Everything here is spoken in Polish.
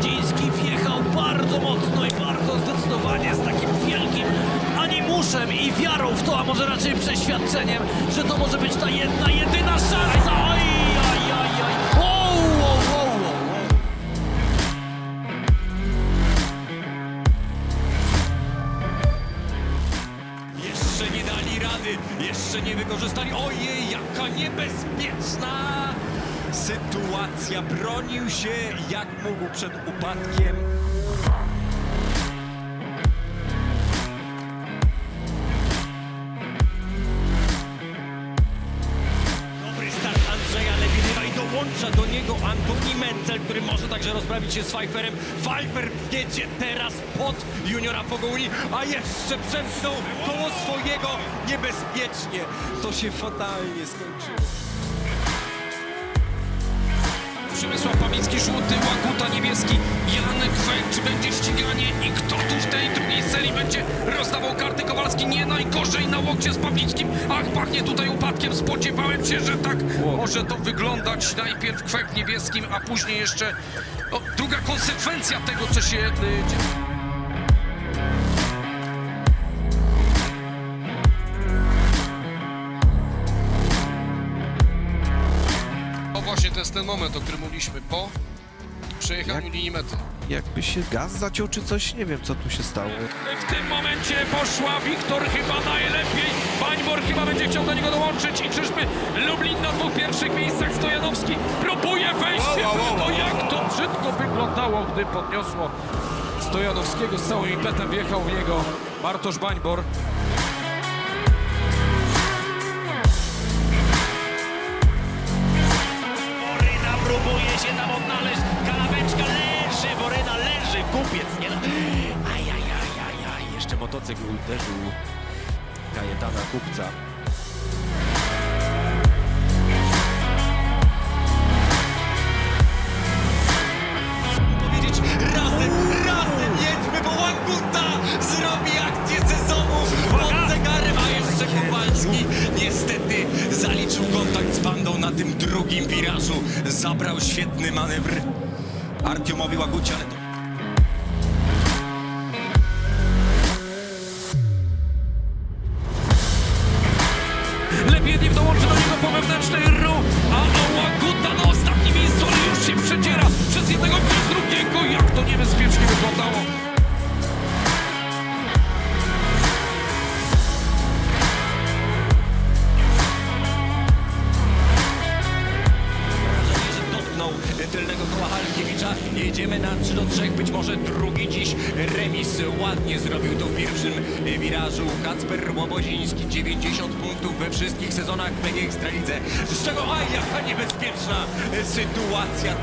Łobodziński wjechał bardzo mocno i bardzo zdecydowanie z takim wielkim animuszem i wiarą w to, a może raczej przeświadczeniem, że to może być ta jedna, jedyna szansa. Oj, oj, oj, oj. Jeszcze nie dali rady, jeszcze nie wykorzystali. Ojej, jaka niebezpieczna sytuacja. Bronił się jak mógł przed upadkiem. Dobry start Andrzeja Lebiedywa i dołącza do niego Antoni Mencel, który może także rozprawić się z Pfeifferem. Pfeiffer jedzie teraz pod juniora Pogołuni, a jeszcze przemknął koło swojego niebezpiecznie. To się fatalnie skończyło. Przemysław Pawlicki, żółty, Łakuta, niebieski, Janek Fek, będzie ściganie i kto tu w tej drugiej serii będzie rozdawał karty Kowalski? Nie najgorzej na łokcie z Pawlickim, ach, pachnie tutaj upadkiem, spodziewałem się, że tak może to wyglądać. Najpierw Kwek niebieskim, a później jeszcze o, druga konsekwencja tego, co się y, dzieje. Właśnie, to jest ten moment, o którym mówiliśmy, po przejechaniu Jak- linii mety. Jakby się gaz zaciął czy coś, nie wiem co tu się stało. W tym momencie poszła Wiktor chyba najlepiej. Bańbor chyba będzie chciał do niego dołączyć i czyżby Lublin na dwóch pierwszych miejscach Stojanowski próbuje wejście. To jak to brzydko wyglądało, gdy podniosło Stojanowskiego z całym impetem wjechał w niego Bartosz Bańbor. Kupiec nie da. Ajajajajaj. Jeszcze motocykl uderzył Kajetana Kupca. Powiedzieć razem, razem jedźmy, bo Łaguta zrobi akcję sezonu pod zegarem, a jeszcze Kowalski niestety zaliczył kontakt z bandą na tym drugim wirażu. Zabrał świetny manewr Artiomowi Łagucie, ale to wyglądało. tylnego koła Halkiewicza. Jedziemy na 3 do 3, być może drugi dziś remis. Ładnie zrobił to w pierwszym wirażu. Kacper Łoboziński, 90 punktów we wszystkich sezonach PG Ekstralidze. Z czego, aj, jaka niebezpieczna sytuacja.